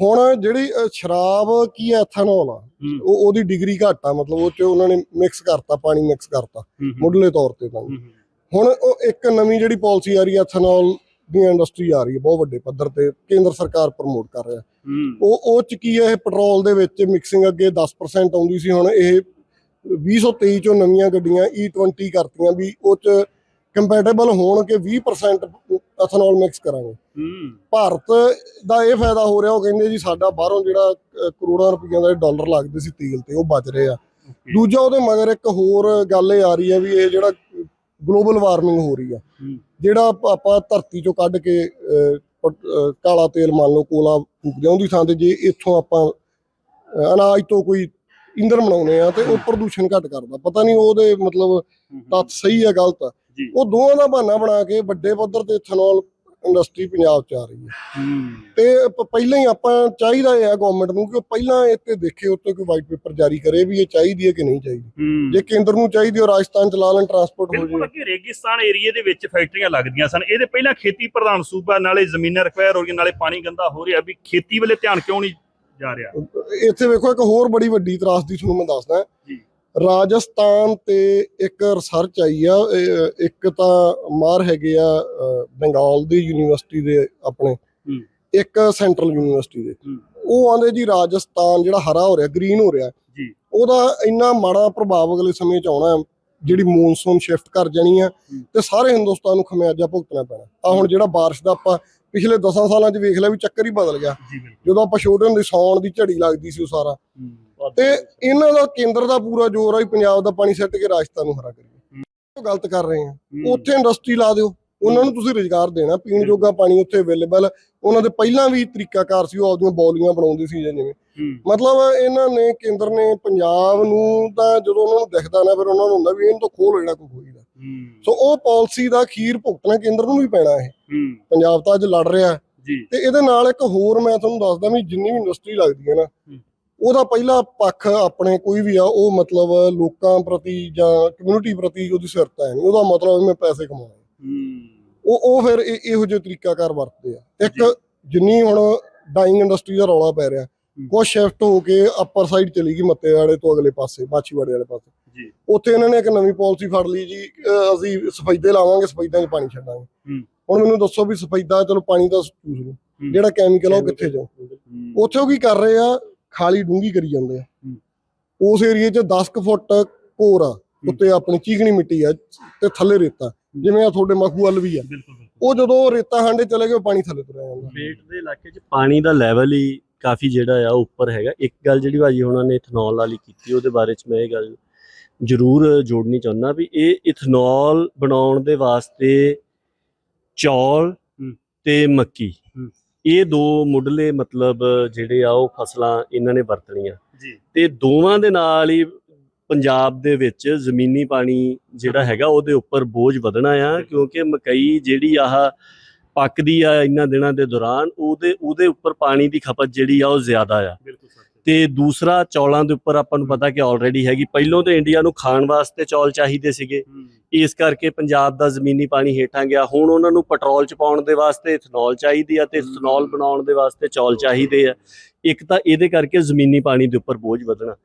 ਹੁਣ ਜਿਹੜੀ ਅ, ਸ਼ਰਾਬ ਕੀ ਹੈ ਐਥਨੋਲ ਆ ਹੂੰ। ਉਹ ਉਹਦੀ ਡਿਗਰੀ ਘੱਟ ਆ ਮਤਲਬ ਉਹ ਚ ਉਹਨਾਂ ਨੇ ਮਿਕਸ ਕਰਤਾ ਪਾਣੀ ਮਿਕਸ ਕਰਤਾ ਹੂੰ ਮੁੱਢਲੇ ਤੌਰ ਤੇ ਤਾਂ। ਹੂੰ ਹੁਣ ਉਹ ਇੱਕ ਨਵੀਂ ਜਿਹੜੀ ਪਾਲਿਸੀ ਆ ਰਹੀ ਹੈ ਐਥਨੋਲ ਦੀ ਇੰਡਸਟਰੀ ਆ ਰਹੀ ਹੈ ਬਹੁਤ ਵੱਡੇ ਪੱਧਰ ਤੇ ਕੇਂਦਰ ਸਰਕਾਰ ਪ੍ਰਮੋਟ ਕਰ ਰਿਹਾ। ਹੂੰ। ਉਹ ਉਹ ਚ ਕੀ ਹੈ ਇਹ ਪੈਟਰੋਲ ਦੇ ਵਿੱਚ ਮਿਕਸਿੰਗ ਅੱਗੇ 10% ਆਉਂਦੀ ਸੀ ਹੁਣ ਇਹ 2023 ਚੋਂ ਨਵੀਆਂ ਗੱਡੀਆਂ E20 ਕਰਤੀਆਂ ਵੀ ਉਹ ਚ ਕੰਪੈਟੀਬਲ ਹੋਣ ਕਿ 20% ਐਥਨੋਲ ਮਿਕਸ ਕਰਾਂਗੇ। ਭਾਰਤ ਦਾ ਇਹ ਫਾਇਦਾ ਹੋ ਰਿਹਾ ਉਹ ਕਹਿੰਦੇ ਜੀ ਸਾਡਾ ਬਾਹਰੋਂ ਜਿਹੜਾ ਕਰੋੜਾਂ ਰੁਪਈਆ ਦਾ ਡਾਲਰ ਲੱਗਦੇ ਸੀ ਤੇਲ ਤੇ ਉਹ ਬਚ ਰਹੇ ਆ। ਦੂਜਾ ਉਹਦੇ ਮਗਰ ਇੱਕ ਹੋਰ ਗੱਲ ਇਹ ਆ ਰਹੀ ਹੈ ਵੀ ਇਹ ਜਿਹੜਾ ਗਲੋਬਲ ਵਾਰਮਿੰਗ ਹੋ ਰਹੀ ਆ। ਜਿਹੜਾ ਆਪਾਂ- ਧਰਤੀ ਚੋਂ ਕੱਢ ਕੇ ਕਾਲਾ ਤੇਲ ਮੰਨ ਲਓ ਕੋਲਾ ਫੂਕਦੇ ਉਹਦੀ ਥਾਂ ਤੇ ਜੇ ਇੱਥੋਂ ਆਪਾਂ ਅਨਾਜ ਤੋਂ ਕੋਈ ਇੰਧਨ ਬਣਾਉਨੇ ਆ ਤੇ ਉਹ ਪ੍ਰਦੂਸ਼ਣ ਘੱਟ ਕਰਦਾ। ਪਤਾ ਨਹੀਂ ਉਹਦੇ ਮਤਲਬ ਤੱਤ ਸਹੀ ਹੈ ਗਲਤ ਆ। ਉਹ ਦੋਵਾਂ ਦਾ ਬਹਾਨਾ ਬਣਾ ਕੇ ਵੱਡੇ ਪੱਧਰ ਤੇ ਇਥਨੋਲ ਇੰਡਸਟਰੀ ਪੰਜਾਬ ਚ ਆ ਰਹੀ ਹੈ। ਹੂੰ। ਤੇ ਪਹਿਲਾਂ ਹੀ ਆਪਾਂ ਚਾਹੀਦਾ ਹੈ ਗਵਰਨਮੈਂਟ ਨੂੰ ਕਿ ਉਹ ਪਹਿਲਾਂ ਇਹ ਤੇ ਦੇਖੇ ਉੱਤੇ ਕੋਈ ਵਾਈਟ ਪੇਪਰ ਜਾਰੀ ਕਰੇ ਵੀ ਇਹ ਚਾਹੀਦੀ ਹੈ ਕਿ ਨਹੀਂ ਚਾਹੀਦੀ। ਹੂੰ। ਜੇ ਕੇਂਦਰ ਨੂੰ ਚਾਹੀਦੀ ਉਹ ਰਾਜਸਥਾਨ ਚ ਲਾ ਲੈਣ ਟਰਾਂਸਪੋਰਟ ਹੋ ਜਾਏ ਅੱਗੇ ਰੇਗਿਸਤਾਨ ਏਰੀਏ ਦੇ ਵਿੱਚ ਫੈਕਟਰੀਆਂ ਲੱਗਦੀਆਂ ਸਨ। ਇਹਦੇ ਪਹਿਲਾਂ ਖੇਤੀ ਪ੍ਰਧਾਨ ਸੂਬਾ ਨਾਲੇ ਜ਼ਮੀਨਾਂ ਰਿਕਵਾਇਰ ਹੋ ਰਹੀਆਂ ਨਾਲੇ ਪਾਣੀ ਗੰਦਾ ਹੋ ਰਿਹਾ। ਵੀ ਖੇਤੀ ਵੱਲੇ ਧਿਆਨ ਕਿਉਂ ਨਹੀਂ ਜਾ ਰਿਹਾ? ਇੱਥੇ ਵੇਖੋ ਇੱਕ ਹੋਰ ਬੜੀ ਵੱਡੀ ਤਰਾਸਦੀ ਤੁਹਾਨੂੰ ਮੈਂ ਦੱਸਦਾ। ਜੀ। ਰਾਜਸਥਾਨ ਤੇ ਇੱਕ ਰਿਸਰਚ ਆਈ ਆ ਇੱਕ ਤਾਂ ਮਾਰ ਹੈਗੇ ਆ ਬੰਗਾਲ ਦੀ ਯੂਨੀਵਰਸਿਟੀ ਦੇ ਆਪਣੇ। ਇੱਕ ਸੈਂਟਰਲ ਯੂਨੀਵਰਸਿਟੀ ਦੇ। ਉਹ ਆਂਦੇ ਜੀ ਰਾਜਸਥਾਨ ਜਿਹੜਾ ਹਰਾ ਹੋ ਰਿਹਾ ਗ੍ਰੀਨ ਹੋ ਰਿਹਾ ਜੀ। ਉਹਦਾ ਇੰਨਾ ਮਾੜਾ ਪ੍ਰਭਾਵ ਅਗਲੇ ਸਮੇਂ ਚ ਆਉਣਾ ਜਿਹੜੀ ਮੌਨਸੂਨ ਸ਼ਿਫਟ ਕਰ ਜਾਣੀ ਆ। ਤੇ ਸਾਰੇ ਹਿੰਦੁਸਤਾਨ ਨੂੰ ਖਮਿਆਜਾ ਭੁਗਤਣਾ ਪੈਣਾ ਆ ਹੁਣ ਜਿਹੜਾ ਬਾਰਿਸ਼ ਦਾ ਆਪਾਂ ਪਿਛਲੇ 10 ਸਾਲਾਂ ਚ ਵੇਖ ਲਿਆ ਵੀ ਚੱਕਰ ਹੀ ਬਦਲ ਗਿਆ ਜਦੋਂ ਆਪਾਂ ਛੋਟੇ ਹੁੰਦੇ ਸੌਣ ਦੀ ਝੜੀ ਲੱਗਦੀ ਸੀ ਉਹ ਸਾਰਾ ਤੇ ਇਹਨਾਂ ਦਾ ਕੇਂਦਰ ਦਾ ਪੂਰਾ ਜ਼ੋਰ ਆ ਵੀ ਪੰਜਾਬ ਦਾ ਪਾਣੀ ਸੱਟ ਕੇ ਰਾਜਸਥਾਨ ਨੂੰ ਹਰਾ ਕਰੀਏ। ਉਹ ਗਲਤ ਕਰ ਰਹੇ ਆ। ਉੱਥੇ ਇੰਡਸਟਰੀ ਲਾ ਦਿਓ। ਉਹਨਾਂ ਨੂੰ ਤੁਸੀਂ ਰੁਜ਼ਗਾਰ ਦੇਣਾ। ਪੀਣ ਜੋਗਾ ਪਾਣੀ ਉੱਥੇ ਅਵੇਲੇਬਲ ਉਹਨਾਂ ਦੇ ਪਹਿਲਾਂ ਵੀ ਤਰੀਕਾਕਾਰ ਸੀ ਉਹ ਆਪਦੀਆਂ ਬੌਲੀਆਂ ਬਣਾਉਂਦੇ ਸੀ ਜਿਵੇਂ। ਮਤਲਬ ਇਹਨਾਂ ਨੇ ਕੇਂਦਰ ਨੇ ਪੰਜਾਬ ਨੂੰ ਤਾਂ ਜਦੋਂ ਉਹਨਾਂ ਨੂੰ ਦਿਖਦਾ ਨਾ ਫਿਰ ਉਹਨਾਂ ਨੂੰ ਹੁੰਦਾ ਵੀ ਇਹਨੂੰ ਤਾਂ ਖੋਲ ਜਿਹੜਾ ਕੋਈ ਖੋਈਦਾ ਹੂੰ। ਸੋ ਉਹ ਪਾਲਿਸੀ ਦਾ ਖੀਰ ਭੁਗਤਣਾ ਕੇਂਦਰ ਨੂੰ ਵੀ ਪੈਣਾ ਇਹ। ਹੂੰ। ਪੰਜਾਬ ਤਾਂ ਅੱਜ ਲੜ ਰਿਹਾ। ਤੇ ਇਹਦੇ ਨਾਲ ਇੱਕ ਹੋਰ ਮੈਂ ਤੁਹਾਨੂੰ ਦੱਸਦਾ ਵੀ ਜਿੰਨੀ ਵੀ ਇੰਡਸਟਰੀ ਲੱਗਦੀ ਹੈ ਨਾ ਉਹਦਾ ਪਹਿਲਾ ਪੱਖ ਆਪਣੇ ਕੋਈ ਵੀ ਆ ਉਹ ਮਤਲਬ ਲੋਕਾਂ ਪ੍ਰਤੀ ਜਾਂ ਕਮਿਊਨਿਟੀ ਪ੍ਰਤੀ ਉਹਦੀ ਸਿਰਤਾ ਹੈ ਨਹੀਂ। ਉਹਦਾ ਮਤਲਬ ਮੈਂ ਪੈਸੇ ਕਮਾਉਣੇ। ਹੂੰ। ਉਹ ਉਹ ਫਿਰ ਇਹ- ਜਿਹੇ ਤਰੀਕਾਕਾਰ ਵਰਤਦੇ ਆ। ਇੱਕ। ਜਿੰਨੀ ਹੁਣ ਡਾਈਂਗ ਇੰਡਸਟਰੀ ਦਾ ਰੌਲਾ ਪੈ ਰਿਹਾ ਕੁਝ ਸ਼ਿਫਟ ਹੋ ਕੇ ਅਪਰ ਸਾਈਡ ਚਲੀ ਗਈ ਮੱਤੇ ਵਾਲੇ ਤੋਂ ਅਗਲੇ ਪਾਸੇ ਮਾਛੀਵਾੜੇ ਵਾਲੇ ਪਾਸੇ। ਜੀ। ਉੱਥੇ ਇਹਨਾਂ ਨੇ ਇੱਕ ਨਵੀਂ ਪਾਲਿਸੀ ਫੜ ਲਈ ਜੀ। ਅਸੀਂ ਸਫੈਦੇ ਲਾਵਾਂਗੇ ਸਫੈਦਿਆਂ 'ਚ ਪਾਣੀ ਛੱਡਾਂਗੇ। ਹੂੰ। ਹੁਣ ਮੈਨੂੰ ਦੱਸੋ ਵੀ ਸਫੈਦਾ ਚਲੋ ਪਾਣੀ ਤਾਂ ਚੂਸ ਲਓ। ਜਿਹੜਾ ਕੈਮੀਕਲ ਆ ਉਹ ਕਿੱਥੇ ਜਾਊ। ਉੱਥੇ ਉਹ ਕੀ ਕਰ ਰਹੇ ਆ? ਖਾਲੀ ਡੂੰਗੀ ਕਰੀ ਜਾਂਦੇ ਆ। ਉਸ ਏਰੀਏ 'ਚ 10 ਕੁ ਫੁੱਟ ਘੋਰ ਆ ਉੱਤੇ ਆਪਣੀ ਚੀਕਣੀ ਮਿੱਟੀ ਆ ਤੇ ਥੱਲੇ ਰੇਤਾ। ਜਿਵੇਂ ਆ ਤੁਹਾਡੇ ਮਖੂ ਵੱਲ ਵੀ ਆ। ਉਹ ਜਦੋਂ ਰੇਤਾ ਹਾਂਡੇ ਚਲੇ ਗਏ ਪਾਣੀ ਥੱਲੇ ਤੁਰਿਆ ਜਾਂਦਾ। ਪੇਟ ਦੇ ਇਲਾਕੇ 'ਚ ਪਾਣੀ ਦਾ ਲੈਵਲ ਹੀ ਕਾਫੀ ਜਿਹੜਾ ਆ ਉੱਪਰ ਹੈਗਾ। ਇੱਕ ਗੱਲ ਜਿਹੜੀ ਭਾਜੀ ਉਹਨਾਂ ਨੇ ਇਥਨੋਲ ਵਾਲੀ ਕੀਤੀ ਉਹਦੇ ਬਾਰੇ 'ਚ ਮੈਂ ਇਹ ਗੱਲ ਜ਼ਰੂਰ ਜੋੜਨੀ ਚਾਹੁੰਦਾ ਵੀ ਇਹ ਇਥਨੋਲ ਬਣਾਉਣ ਦੇ ਵਾਸਤੇ ਚੌਲ। ਤੇ ਮੱਕੀ। ਇਹ ਦੋ ਮੁੱਢਲੇ ਮਤਲਬ ਜਿਹੜੇ ਆ ਉਹ ਫਸਲਾਂ ਇਹਨਾਂ ਨੇ ਵਰਤਣੀਆਂ। ਜੀ। ਤੇ ਦੋਵਾਂ ਦੇ ਨਾਲ ਹੀ ਪੰਜਾਬ ਦੇ ਵਿੱਚ ਜ਼ਮੀਨੀ ਪਾਣੀ ਜਿਹੜਾ ਹੈਗਾ ਉਹਦੇ ਉੱਪਰ ਬੋਝ ਵਧਣਾ ਆ ਕਿਉਂਕਿ ਮਕਈ ਜਿਹੜੀ ਆਹ ਪੱਕਦੀ ਆ ਇਹਨਾਂ ਦਿਨਾਂ ਦੇ ਦੌਰਾਨ ਉਹਦੇ ਉਹਦੇ ਉੱਪਰ ਪਾਣੀ ਦੀ ਖਪਤ ਜਿਹੜੀ ਆ ਉਹ ਜ਼ਿਆਦਾ ਆ। ਬਿਲਕੁਲ ਤੇ ਦੂਸਰਾ ਚੌਲਾਂ ਦੇ ਉੱਪਰ ਆਪਾਂ ਨੂੰ ਪਤਾ ਕਿ ਆਲਰੇਡੀ ਹੈਗੀ। ਪਹਿਲੋਂ ਤੇ ਇੰਡੀਆ ਨੂੰ ਖਾਣ ਵਾਸਤੇ ਚੌਲ ਚਾਹੀਦੇ ਸੀਗੇ। ਇਸ ਕਰਕੇ ਪੰਜਾਬ ਦਾ ਜ਼ਮੀਨੀ ਪਾਣੀ ਹੇਠਾਂ ਗਿਆ। ਹੁਣ ਉਹਨਾਂ ਨੂੰ ਪੈਟਰੋਲ ਚ ਪਾਉਣ ਦੇ ਵਾਸਤੇ ਇਥਨੋਲ ਚਾਹੀਦੀ ਆ ਤੇ ਇਥਨੋਲ ਬਣਾਉਣ ਦੇ ਵਾਸਤੇ ਚੌਲ ਚਾਹੀਦੇ ਆ। ਇੱਕ ਤਾਂ ਇਹਦੇ ਕਰਕੇ ਜ਼ਮੀਨੀ ਪਾਣੀ ਦੇ ਉੱਪਰ ਬੋਝ ਵਧਣਾ।